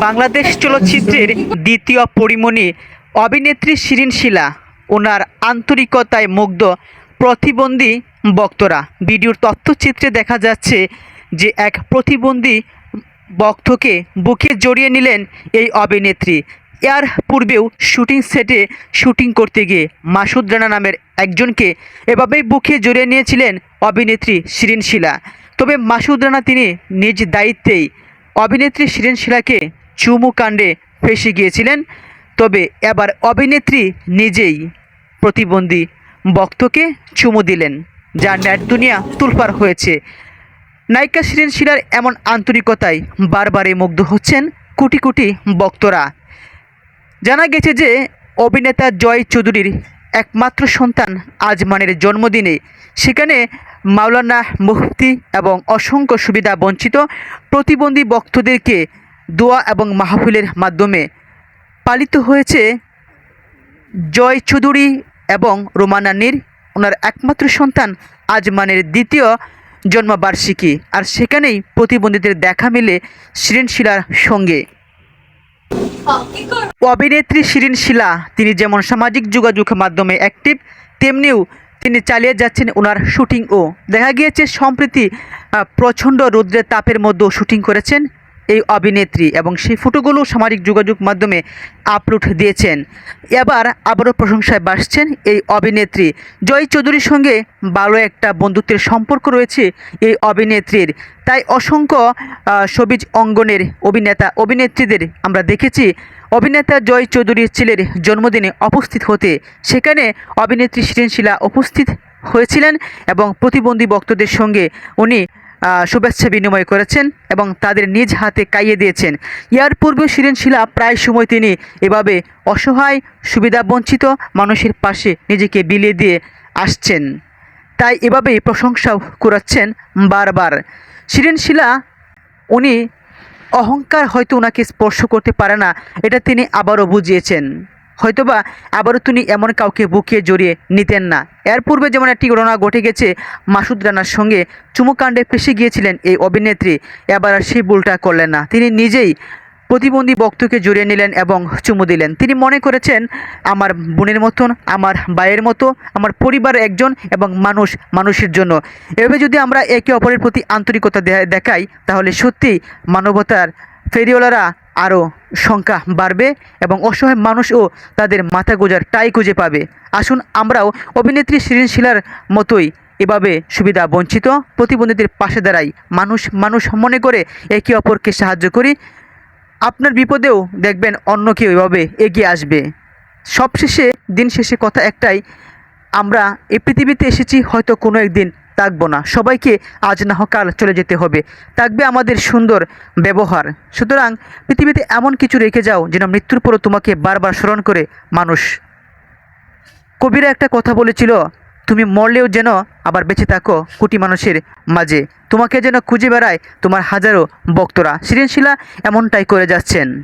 বাংলাদেশ চলচ্চিত্রের দ্বিতীয় পরিমণি অভিনেত্রী শিরিন শিলা, ওনার আন্তরিকতায় মুগ্ধ প্রতিবন্ধী বক্তরা ভিডিওর তথ্যচিত্রে দেখা যাচ্ছে যে এক প্রতিবন্ধী বক্তকে বুকে জড়িয়ে নিলেন এই অভিনেত্রী। এর পূর্বেও শুটিং সেটে শুটিং করতে গিয়ে মাসুদ রানা নামের একজনকে এভাবেই বুকে জড়িয়ে নিয়েছিলেন অভিনেত্রী শিরিন শিলা। তবে মাসুদ রানা তিনি নিজ দায়িত্বেই অভিনেত্রী শিরিন শিলাকে চুমু কাণ্ডে ফেসে গিয়েছিলেন, তবে এবার অভিনেত্রী নিজেই প্রতিবন্ধী বক্তকে চুমু দিলেন, যা নেট দুনিয়া তুলপার হয়েছে। নায়িকা শিরিন শিলার এমন আন্তরিকতায় বারবারে মুগ্ধ হচ্ছেন কোটি কোটি বক্তরা জানা গেছে যে, অভিনেতা জয় চৌধুরীর একমাত্র সন্তান আজমানের জন্মদিনে, সেখানে মাওলানা মুফতি এবং অসংখ্য সুবিধা বঞ্চিত প্রতিবন্ধী ভক্তদেরকে দোয়া এবং মাহফিলের মাধ্যমে পালিত হয়েছে জয় চৌধুরী এবং রোমানানির ওনার একমাত্র সন্তান আজমানের দ্বিতীয় জন্মবার্ষিকী। আর সেখানেই প্রতিবন্ধীদের দেখা মেলে শিরিন শিলার সঙ্গে। অভিনেত্রী শিরিন শিলা, তিনি যেমন সামাজিক যোগাযোগ মাধ্যমে অ্যাক্টিভ তেমনিও তিনি চালিয়ে যাচ্ছেন ওনার শুটিংও। দেখা গিয়েছে, সম্প্রতি প্রচণ্ড রৌদ্রের তাপের মধ্যেও শুটিং করেছেন। এই অভিনেত্রী এবং সেই ফটোগুলো সামাজিক যোগাযোগ মাধ্যমে আপলোড দিয়েছেন। এবার আবারও প্রশংসায় বাসছেন এই অভিনেত্রী। জয় চৌধুরীর সঙ্গে ভালো একটা বন্ধুত্বের সম্পর্ক রয়েছে এই অভিনেত্রীর। তাই অসংখ্য সবিজ অঙ্গনের অভিনেতা, অভিনেত্রীদের আমরা দেখেছি। অভিনেতা জয় চৌধুরীর ছেলের জন্মদিনে উপস্থিত হতে সেখানে অভিনেত্রী শিরিন শিলা উপস্থিত হয়েছিলেন এবং প্রতিবন্ধী ভক্তদের সঙ্গে উনি শুভেচ্ছা বিনিময় করেছেন এবং তাদের নিজ হাতে কাইয়ে দিয়েছেন। ইয়ার পূর্বে শিরিন শিলা, প্রায় সময় তিনি এভাবে অসহায়, সুবিধা বঞ্চিত মানুষের পাশে নিজেকে বিলিয়ে দিয়ে আসছেন। তাই এভাবেই প্রশংসাও করাচ্ছেন বারবার। শিরিন শিলা, উনি অহংকার হয়তো ওনাকে স্পর্শ করতে পারে না, এটা তিনি আবারও বুঝিয়েছেন। হয়তোবা আবারও তিনি এমন কাউকে বুকে জড়িয়ে নিতেন না। এর পূর্বে যেমন একটি ঘটনা ঘটে গেছে, মাসুদ রানার সঙ্গে চুমুকাণ্ডে ফেসে গিয়েছিলেন এই অভিনেত্রী। এবার আর সেই ভুলটা করলেন না। তিনি নিজেই প্রতিবন্ধী বক্তকে জড়িয়ে নিলেন এবং চুমু দিলেন। তিনি মনে করেছেন, আমার বোনের মতন, আমার ভাইয়ের মতো, আমার পরিবার একজন এবং মানুষ মানুষের জন্য। এভাবে যদি আমরা একে অপরের প্রতি আন্তরিকতা দেখাই, তাহলে সত্যিই মানবতার ফেরিওয়ালারা আরও সংখ্যা বাড়বে এবং অসহায় মানুষও তাদের মাথা গোজার টাই খুঁজে পাবে। আসুন আমরাও অভিনেত্রী শিরিন শিলার মতোই এভাবে সুবিধা বঞ্চিত প্রতিবন্ধীদের পাশে দাঁড়াই। মানুষ মানুষ মনে করে একে অপরকে সাহায্য করি। আপনার বিপদেও দেখবেন অন্য কেউ এভাবে এগিয়ে আসবে। সবশেষে, দিন শেষে কথা একটাই, আমরা এই পৃথিবীতে এসেছি হয়তো কোনো একদিন থাকব না। সবাইকে আজ না হোক কাল চলে যেতে হবে। থাকবে আমাদের সুন্দর ব্যবহার। সুতরাং পৃথিবীতে এমন কিছু রেখে যাও যেন মৃত্যুর পরও তোমাকে বারবার স্মরণ করে মানুষ। কবিরা একটা কথা বলেছিল, তুমি মরলেও যেন আবার বেঁচে থাকো কোটি মানুষের মাঝে। তোমাকে যেন খুঁজে বেড়ায় তোমার হাজারো বক্তরা সৃজনশীলা এমনটাই করে যাচ্ছেন।